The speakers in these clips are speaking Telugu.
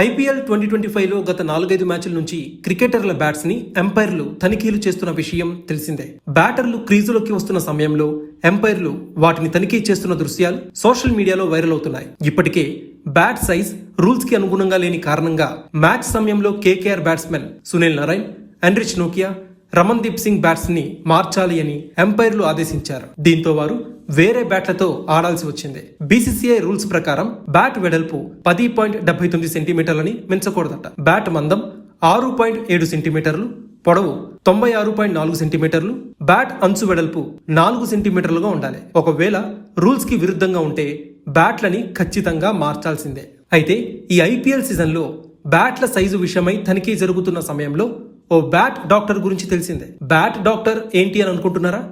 ఐపీఎల్ ట్వంటీ ట్వంటీ ఫైవ్లో గత నాలుగైదు మ్యాచ్ల నుంచి క్రికెటర్ల బ్యాట్స్ని ఎంపైర్లు తనిఖీలు చేస్తున్న విషయం తెలిసిందే. బ్యాటర్లు క్రీజులోకి వస్తున్న సమయంలో ఎంపైర్లు వాటిని తనిఖీ చేస్తున్న దృశ్యాలు సోషల్ మీడియాలో వైరల్ అవుతున్నాయి. ఇప్పటికే బ్యాట్ సైజ్ రూల్స్కి అనుగుణంగా లేని కారణంగా మ్యాచ్ సమయంలో KKR batsmen Sunil Narine Anrich Nokia Ramandeep Singh బ్యాట్స్ని మార్చాలి అని ఎంపైర్లు ఆదేశించారు. దీంతో వారు వేరే బ్యాట్లతో ఆడాల్సి వచ్చింది. బీసీసీఐ రూల్స్ ప్రకారం బ్యాట్ వెడల్పు పది పాయింట్ డెబ్బై తొమ్మిది సెంటీమీటర్లని మించకూడదట. బ్యాట్ మందం ఆరు పాయింట్ ఏడు సెంటీమీటర్లు పొడవు తొంభై ఆరు పాయింట్ నాలుగు సెంటీమీటర్లు బ్యాట్ అంచు వెడల్పు నాలుగు సెంటీమీటర్లుగా ఉండాలి. ఒకవేళ రూల్స్కి విరుద్ధంగా ఉంటే బ్యాట్లని ఖచ్చితంగా మార్చాల్సిందే. అయితే ఈ ఐపీఎల్ సీజన్లో బ్యాట్ల సైజు విషయమై తనిఖీ జరుగుతున్న సమయంలో ఓ బ్యాట్ డాక్టర్ గురించి తెలిసిందే. బ్యాట్ డాక్టర్ ఏంటి అని అనుకుంటున్నారా?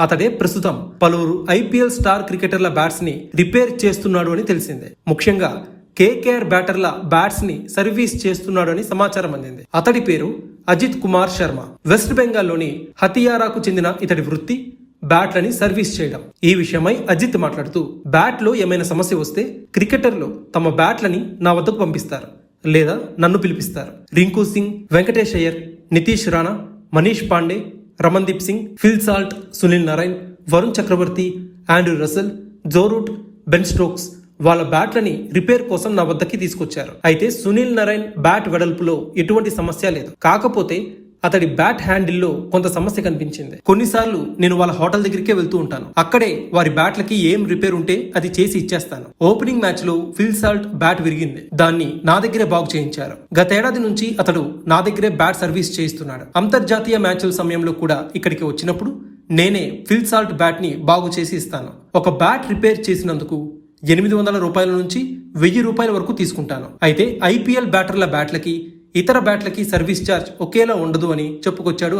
అతడే ప్రస్తుతం పలువురు ఐపీఎల్ స్టార్ క్రికెటర్ల బ్యాట్స్ని రిపేర్ చేస్తున్నాడు అని తెలిసిందే. ముఖ్యంగా కేకేఆర్ బ్యాటర్ల బ్యాట్స్ని సర్వీస్ చేస్తున్నాడు అని సమాచారం అందింది. అతడి పేరు అజిత్ కుమార్ శర్మ. వెస్ట్ బెంగాల్లోని హతియారాకు చెందిన ఇతడి వృత్తి బ్యాట్లని సర్వీస్ చేయడం. ఈ విషయమై అజిత్ మాట్లాడుతూ బ్యాట్లో ఏమైనా సమస్య వస్తే క్రికెటర్లు తమ బ్యాట్లని నా వద్దకు పంపిస్తారు లేదా నన్ను పిలిపిస్తారు. Rinku Singh Venkatesh Iyer Nitish Rana Manish Pandey Ramandeep Singh Phil Salt Sunil Narine Varun Chakravarthy Andre Russell Joe Root Ben Stokes వాళ్ళ బ్యాట్లని రిపేర్ కోసం నా వద్దకి తీసుకొచ్చారు. అయితే సునీల్ నారాయణ్ బ్యాట్ వెడల్పులో ఎటువంటి సమస్య లేదు. కాకపోతే అతడి బ్యాట్ హ్యాండిల్లో కొంత సమస్య కనిపించింది. కొన్నిసార్లు నేను వాళ్ళ హోటల్ దగ్గరికే వెళ్తూ ఉంటాను. అక్కడే వారి బ్యాట్లకి ఏం రిపేర్ ఉంటే అది చేసి ఇచ్చేస్తాను. ఓపెనింగ్ మ్యాచ్లో ఫిల్ సాల్ట్ బ్యాట్ విరిగింది. దాన్ని నా దగ్గరే బాగు చేయించారు. గతేడాది నుంచి అతడు నా దగ్గరే బ్యాట్ సర్వీస్ చేయిస్తున్నాడు. అంతర్జాతీయ మ్యాచ్ల సమయంలో కూడా ఇక్కడికి వచ్చినప్పుడు నేనే ఫిల్ సాల్ట్ బ్యాట్ని బాగు చేసి ఇస్తాను. ఒక బ్యాట్ రిపేర్ చేసినందుకు ఎనిమిది వందల రూపాయల నుంచి వెయ్యి రూపాయల వరకు తీసుకుంటాను. అయితే ఐపీఎల్ బ్యాటర్ల బ్యాట్లకి ఇతర బ్యాట్లకి సర్వీస్ ఛార్జ్ ఒకేలా ఉండదు అని చెప్పుకొచ్చాడు